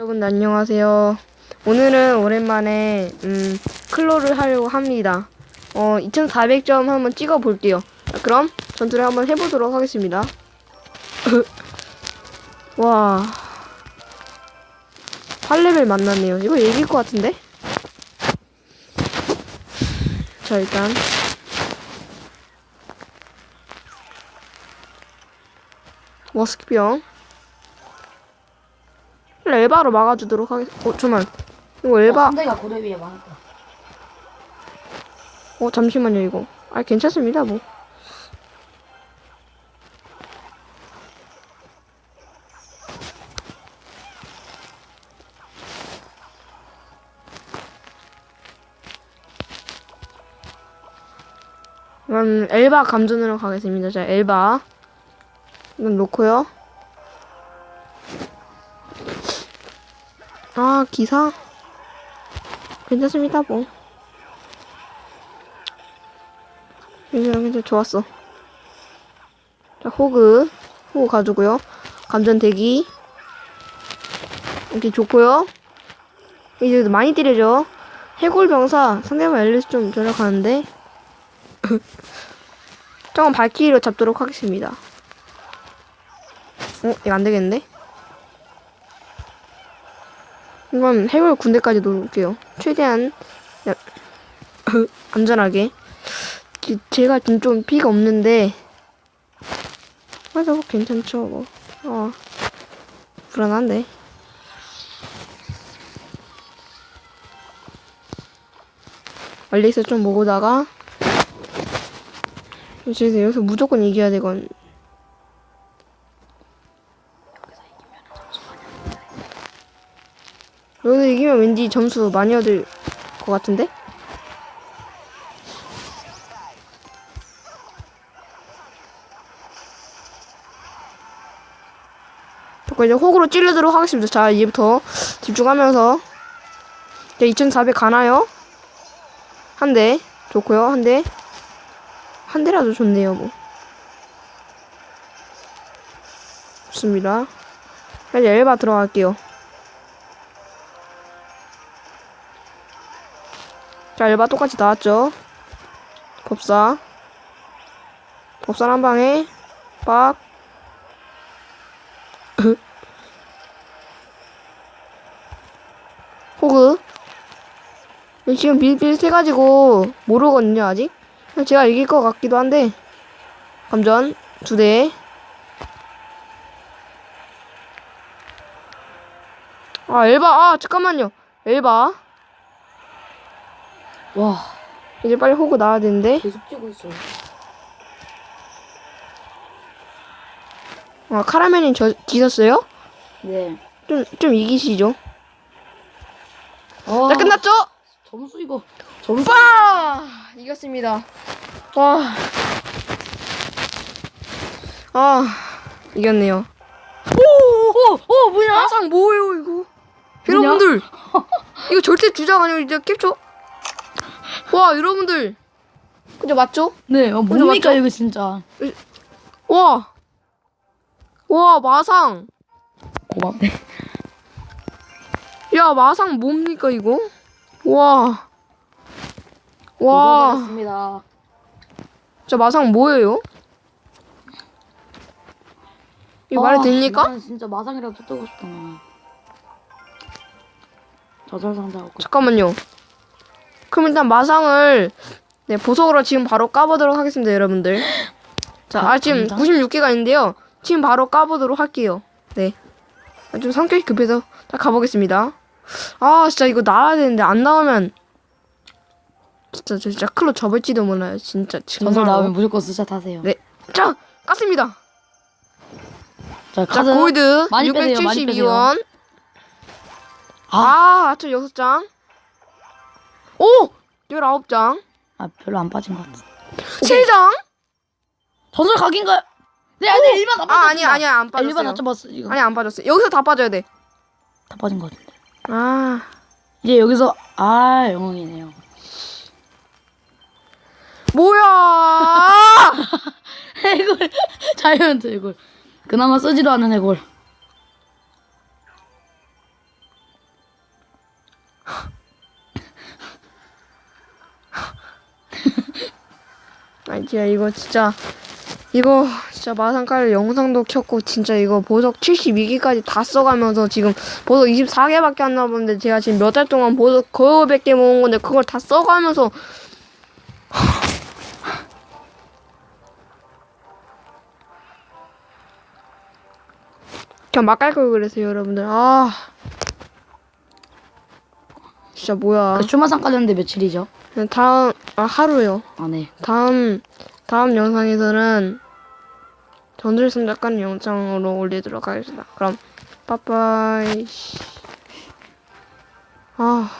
여러분 안녕하세요. 오늘은 오랜만에 음, 클로를 하려고 합니다. 어 2,400점 한번 찍어 볼게요. 그럼 전투를 한번 해보도록 하겠습니다. 와 8레벨 만났네요. 이거 얘기일 것 같은데? 자 일단 머스키병 엘바로 막아주도록 하겠. 어 잠만. 이거 엘바. 상대가 고대 위에 많았다. 어 잠시만요 이거. 아 괜찮습니다 뭐. 그럼 엘바 감전으로 가겠습니다. 자 엘바. 이건 놓고요. 아 기사 괜찮습니다 뭐. 괜찮아 괜찮아 좋았어. 자 호그 호그 가지고요. 감전 대기 이렇게 좋고요. 이제 많이 때려줘. 해골 병사 상대방 앨리스 좀 저력하는데. 조금 발키리로 잡도록 하겠습니다. 어 이거 안 되겠는데? 이건 해골 군대까지 놓을게요. 최대한 야- 안전하게. 지- 제가 좀, 좀 피가 없는데 맞아 뭐 괜찮죠 뭐. 어 불안한데. 알리스 좀 모으다가 이제 여기서 무조건 이겨야 되건. 여기서 이기면 왠지 점수 많이 얻을 것 같은데? 조금 이제 호구로 찌르도록 하겠습니다. 자, 이제부터 집중하면서. 자, 2400 가나요? 한 대. 좋고요. 한 대. 한 대라도 좋네요, 뭐. 좋습니다. 이제 엘바 들어갈게요. 자, 엘바 똑같이 나왔죠? 법사. 법사 한 방에, 빡. 호그. 지금 비슷비슷해가지고 모르거든요, 아직. 제가 이길 것 같기도 한데. 감전, 두 대. 아, 엘바, 아, 잠깐만요. 엘바. 와, 이제 빨리 호그 나와야 되는데. 계속 뛰고 있어. 아, 카라멜님 저, 뒤졌어요? 네. 좀, 좀 이기시죠. 아, 자, 끝났죠? 점수 이거. 빠! 이겼습니다. 와. 아, 이겼네요. 오, 오, 뭐야? 항상 뭐예요, 이거? 여러분들! 이거 절대 주장 아니에요, 이제 캡처. 와, 여러분들. 그죠, 맞죠? 네, 어? 뭡니까 이거 진짜. 와. 와, 마상. 고맙네. 야, 마상 뭡니까, 이거? 와. 와. 고생하셨습니다. 저 마상 뭐예요? 이거 말이 됩니까? 나는 진짜 마상이라도 뜨고 싶다. 나. 저절 상자하고. 잠깐만요. 그럼 일단 마상을 네, 보석으로 지금 바로 까보도록 하겠습니다, 여러분들. 자, 아, 지금 감사합니다. 96개가 있는데요. 지금 바로 까보도록 할게요. 네. 아, 좀 성격이 급해서 딱 가보겠습니다. 아, 진짜 이거 나와야 되는데 안 나오면 진짜 저 진짜 클로 접을지도 몰라요. 진짜 전설 정말. 나오면 무조건 스샷 하세요. 네. 자, 깠습니다. 자, 자, 카드. 골드 많이 빼세요, 많이 672원. 아, 아, 하트 6장. 오! 19장. 아, 별로 안 빠진 것 같아. 7장. 전설 각인가요? 네, 아니, 일반 다 아, 빠졌어. 아니야, 아니야. 안 빠졌어요. 일반 다 잡았어, 이거. 아니, 안 빠졌어요. 여기서 다 빠져야 돼. 다 빠진 것 같은데. 아. 이제 여기서, 아, 영웅이네요. 뭐야! 해골 자이언트 해골 그나마 쓰지도 않은 해골 진짜 이거 진짜 이거 진짜 마상칼 영상도 켰고 진짜 이거 보석 72기까지 다 써가면서 지금 보석 24개밖에 안 남았는데 제가 지금 몇 달 동안 보석 거의 100개 모은 건데 그걸 다 써가면서 그냥 막깔걸 그랬어요 여러분들. 아. 진짜 뭐야. 그 추마상 깔렸는데 며칠이죠? 다음 아 하루요 아 네. 다음 다음 영상에서는 전술승 작가는 영상으로 올리도록 하겠습니다. 그럼 빠빠이. 아